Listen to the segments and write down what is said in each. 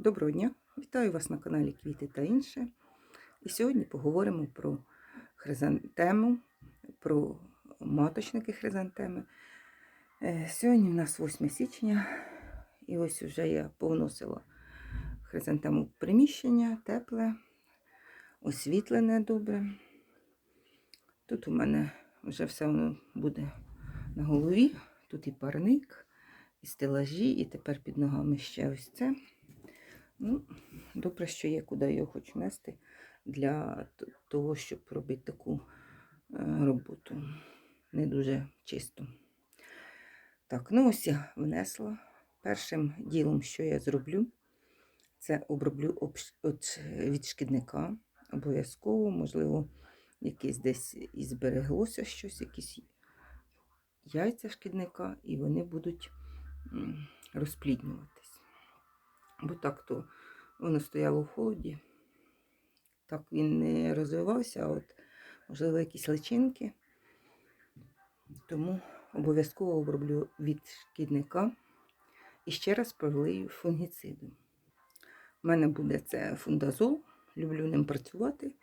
Доброго дня! Вітаю вас на каналі Квіти та інше. І сьогодні поговоримо про хризантему, про маточники хризантеми. Е, Сьогодні в нас 8 січня, і ось вже я повносила хризантему в приміщення, тепле, освітлене добре. Тут у мене вже все воно буде на голові. Тут і парник, і стелажі, і тепер під ногами ще ось це. Ну, добре, що є, куди його хочу нести для того, щоб робити таку е, роботу. Не дуже чисто. Так, ну ось я внесла. Першим ділом, що я зроблю, це оброблю від шкідника. Обов'язково, можливо, якесь десь і збереглося щось, якісь яйця шкідника, і вони будуть розпліднюватись. Бо так то воно стояло в холоді. Так він не розвивався, а от, можливо, якісь личинки. Тому обов'язково оброблю від шкідника і ще раз пролию фунгіцидом. У мене буде це фундазол, люблю ним працювати.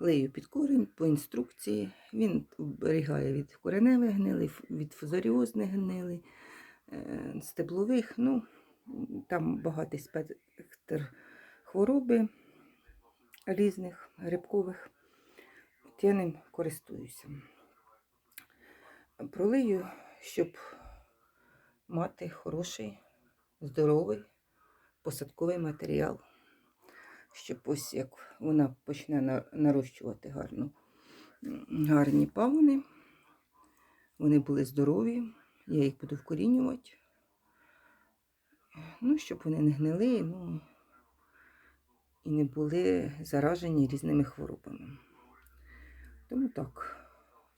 Лию під корінь по інструкції. Він оберігає від кореневих гнилей, від фузаріозних гнилей, е, стеблових. Ну, там багатий спектр хвороби різних грибкових. От я ним користуюся. Пролию, щоб мати хороший, здоровий посадковий матеріал. Щоб ось як вона почне нарощувати гарно, гарні пагони, вони були здорові, я їх буду вкорінювати. Ну, щоб вони не гнили, ну, і не були заражені різними хворобами. Тому так.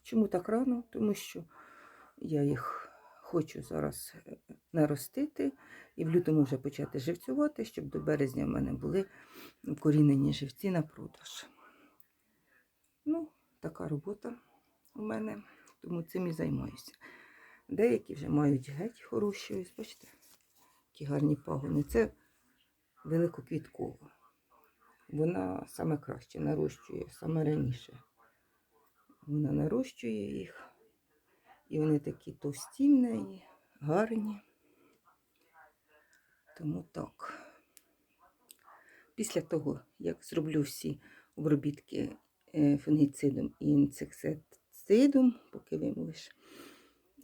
Чому так рано? Тому що я їх хочу зараз е, наростити і в лютому вже почати живцювати, щоб до березня в мене були вкорінені живці на продаж. Ну, така робота у мене, тому цим і займаюся. Деякі вже мають геть хороші, ось бачите, які гарні пагони. Це великоквіткова. Вона саме краще нарощує, саме раніше. Вона нарощує їх. І вони такі товсті в неї, гарні. Тому так. Після того, як зроблю всі обробітки е, фунгіцидом і інсектицидом, поки вимовиш,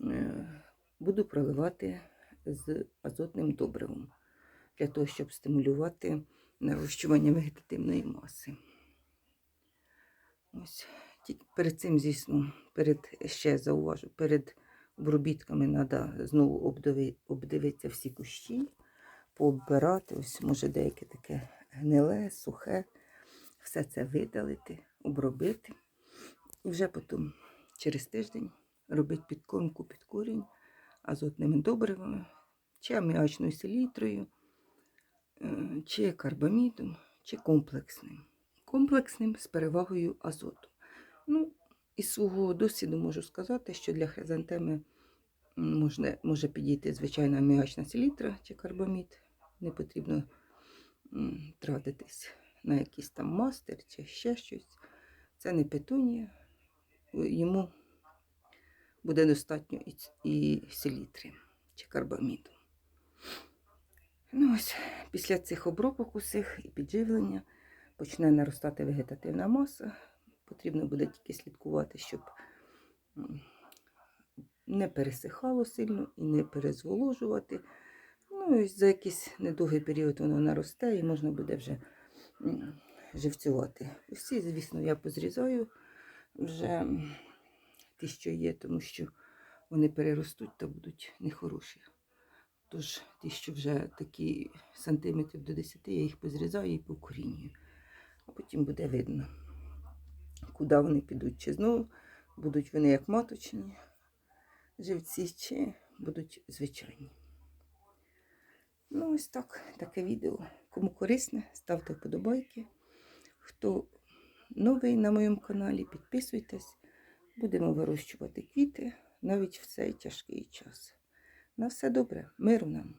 е, буду проливати з азотним добривом для того, щоб стимулювати нарощування вегетативної маси. Ось перед цим, звісно, перед ще зауважу, перед обробітками треба знову обдивитися всі кущі, пооббирати. Ось, може, деяке таке гниле, сухе. Все це видалити, обробити. І вже потім через тиждень робити підкормку під корінь азотними добривами, чи аміачною селітрою, е, чи карбамідом, чи комплексним. Комплексним з перевагою азоту. Ну, із свого досвіду можу сказати, що для хризантеми можна, може підійти звичайна аміачна селітра чи карбамід. Не потрібно тратитись на якийсь там мастер чи ще щось. Це не петунія. Йому буде достатньо і, і селітри чи карбаміду. Ну ось, після цих обробок усіх і підживлення почне наростати вегетативна маса. Потрібно буде тільки слідкувати, щоб не пересихало сильно і не перезволожувати. Ну, і за якийсь недовгий період воно наросте і можна буде вже живцювати. Всі, звісно, я позрізаю вже ті, що є, тому що вони переростуть та будуть нехороші. Тож ті, що вже такі сантиметрів до 10, я їх позрізаю і покорінюю. А потім буде видно, куди вони підуть. Чи знову будуть вони як маточні живці, чи будуть звичайні. Ну, ось так, таке відео. Кому корисне, ставте вподобайки. Хто новий на моєму каналі, підписуйтесь. Будемо вирощувати квіти навіть в цей тяжкий час. На все добре, миру нам!